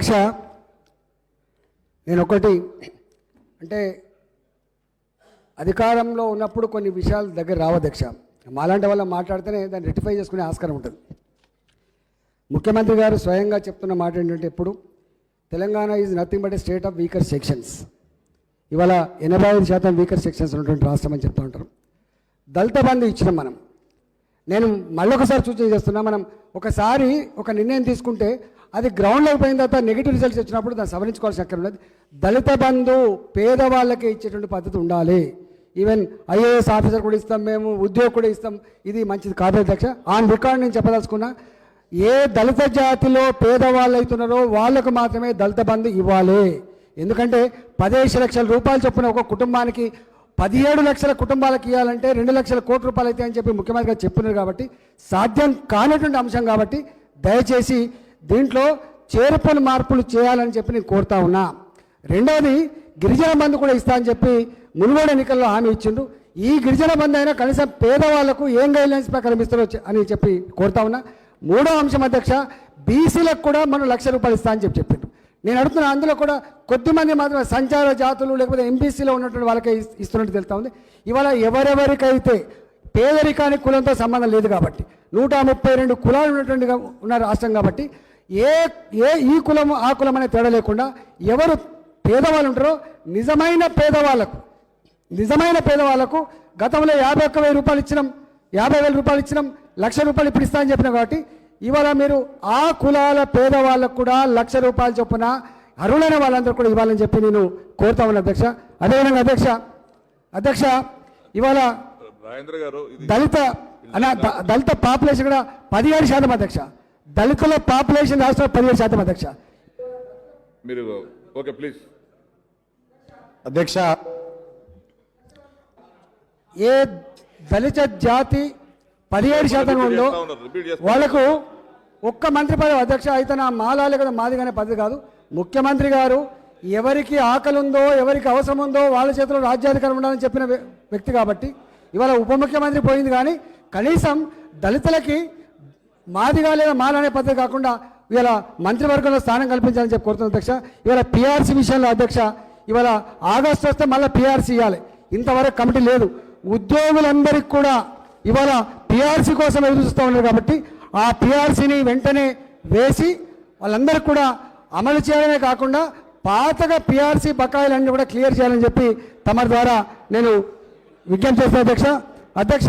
అధ్యక్ష నేను ఒకటి అంటే అధికారంలో ఉన్నప్పుడు కొన్ని విషయాలు దగ్గర రావు అధ్యక్ష. మాలాంటి వల్ల మాట్లాడితేనే దాన్ని రెక్టిఫై చేసుకునే ఆస్కారం ఉంటుంది. ముఖ్యమంత్రి గారు స్వయంగా చెప్తున్న మాట ఏంటంటే ఎప్పుడు Telangana is nothing but a state of weaker sections ఇవాళ ఎనభై ఐదు శాతం వీకర్ సెక్షన్స్ ఉన్నటువంటి రాష్ట్రం అని చెప్తూ ఉంటారు. దళిత బంధు ఇచ్చినాం మనం. నేను మళ్ళొకసారి సూచన చేస్తున్నా మనం ఒకసారి ఒక నిర్ణయం తీసుకుంటే అది గ్రౌండ్లో అయిపోయిన తర్వాత నెగిటివ్ రిజల్ట్స్ వచ్చినప్పుడు దాన్ని సవరించుకోవాల్సిన అక్కడ ఉన్నది దళిత బంధు పేదవాళ్ళకే ఇచ్చేటువంటి పద్ధతి ఉండాలి. ఈవెన్ ఐఏఎస్ ఆఫీసర్ కూడా ఇస్తాం మేము ఉద్యోగం కూడా ఇస్తాం. ఇది మంచిది కాదు అధ్యక్ష. ఆన్ రికార్డ్ నేను చెప్పదలుచుకున్నా ఏ దళిత జాతిలో పేదవాళ్ళు అవుతున్నారో వాళ్ళకు మాత్రమే దళిత బంధు ఇవ్వాలి. ఎందుకంటే పదిహేను లక్షల రూపాయలు చొప్పున ఒక కుటుంబానికి పదిహేడు లక్షల కుటుంబాలకు ఇవ్వాలంటే రెండు లక్షల కోట్ల రూపాయలు అయితే అని చెప్పి ముఖ్యమంత్రి గారు చెప్పినారు కాబట్టి సాధ్యం కానటువంటి అంశం కాబట్టి దయచేసి దీంట్లో చేరపని మార్పులు చేయాలని చెప్పి నేను కోరుతా ఉన్నా. రెండవది గిరిజన బంధు కూడా ఇస్తా అని చెప్పి మునుగోడు ఎన్నికల్లో హామీ ఇచ్చిండు. ఈ గిరిజన బంధు అయినా కనీసం పేదవాళ్ళకు ఏం గైడ్లైన్స్ ప్రకారం ఇస్తారో అని చెప్పి కోరుతా ఉన్నా. మూడో అంశం అధ్యక్ష బీసీలకు కూడా మనం లక్ష రూపాయలు ఇస్తా అని చెప్పి చెప్పిండు. నేను అడుగుతున్నా అందులో కూడా కొద్దిమంది మాత్రమే సంచార జాతులు లేకపోతే ఎంబీసీలో ఉన్నటువంటి వాళ్ళకే ఇస్తున్నట్టు తెలుతా ఉంది. ఇవాళ ఎవరెవరికైతే పేదరికానికి కులంతో సంబంధం లేదు కాబట్టి నూట ముప్పై రెండు కులాలు ఉన్నటువంటి ఉన్న రాష్ట్రం కాబట్టి ఏ ఏ ఈ కులం ఆ కులం అనే తేడా లేకుండా ఎవరు పేదవాళ్ళు ఉంటారో నిజమైన పేదవాళ్ళకు నిజమైన పేదవాళ్ళకు గతంలో యాభై ఒక్క వెయ్యి రూపాయలు ఇచ్చినాం యాభై వేల రూపాయలు ఇచ్చినాం లక్ష రూపాయలు ఇప్పుడు ఇస్తా అని చెప్పిన కాబట్టి ఇవాళ మీరు ఆ కులాల పేదవాళ్ళకు కూడా లక్ష రూపాయలు చొప్పున అర్హులైన వాళ్ళందరూ కూడా ఇవ్వాలని చెప్పి నేను కోరుతా ఉన్నాను అధ్యక్ష. అదేవిధంగా అధ్యక్ష అధ్యక్ష ఇవాళ దళిత దళిత పాపులేషన్ కూడా పదిహేడు శాతం అధ్యక్ష. దళితుల పాపులేషన్ రాష్ట్రంలో పదిహేడు శాతం అధ్యక్ష. మీరు ఓకే ప్లీజ్ అధ్యక్ష. ఏ దళిత జాతి పదిహేడు శాతం ఉందో వాళ్ళకు ఒక్క మంత్రి పదవి అధ్యక్ష అయితే నా మాలాలే కదా మాదిగానే పద్ధతి కాదు. ముఖ్యమంత్రి గారు ఎవరికి ఆకలి ఉందో ఎవరికి అవసరం ఉందో వాళ్ళ చేతిలో రాజ్యాధికారం ఉండాలని చెప్పిన వ్య- వ్యక్తి కాబట్టి ఇవాళ ఉప ముఖ్యమంత్రి పోయింది కానీ కనీసం దళితులకి మాదిగా లేదా మాలనే పద్ధతి కాకుండా ఇవాళ మంత్రివర్గంలో స్థానం కల్పించాలని చెప్పి కోరుతున్న అధ్యక్ష ఇవాళ పిఆర్సీ విషయంలో అధ్యక్ష ఇవాళ ఆగస్టు వస్తే మళ్ళీ పిఆర్సీ ఇవ్వాలి. ఇంతవరకు కమిటీ లేదు. ఉద్యోగులందరికీ కూడా ఇవాళ పిఆర్సీ కోసం ఎదురు చూస్తూ ఉన్నారు కాబట్టి ఆ పిఆర్సీని వెంటనే వేసి వాళ్ళందరికీ కూడా అమలు చేయడమే కాకుండా పాతగా పిఆర్సీ బకాయిలన్నీ కూడా క్లియర్ చేయాలని చెప్పి తమ ద్వారా నేను విజ్ఞప్తి చేస్తాను అధ్యక్ష. అధ్యక్ష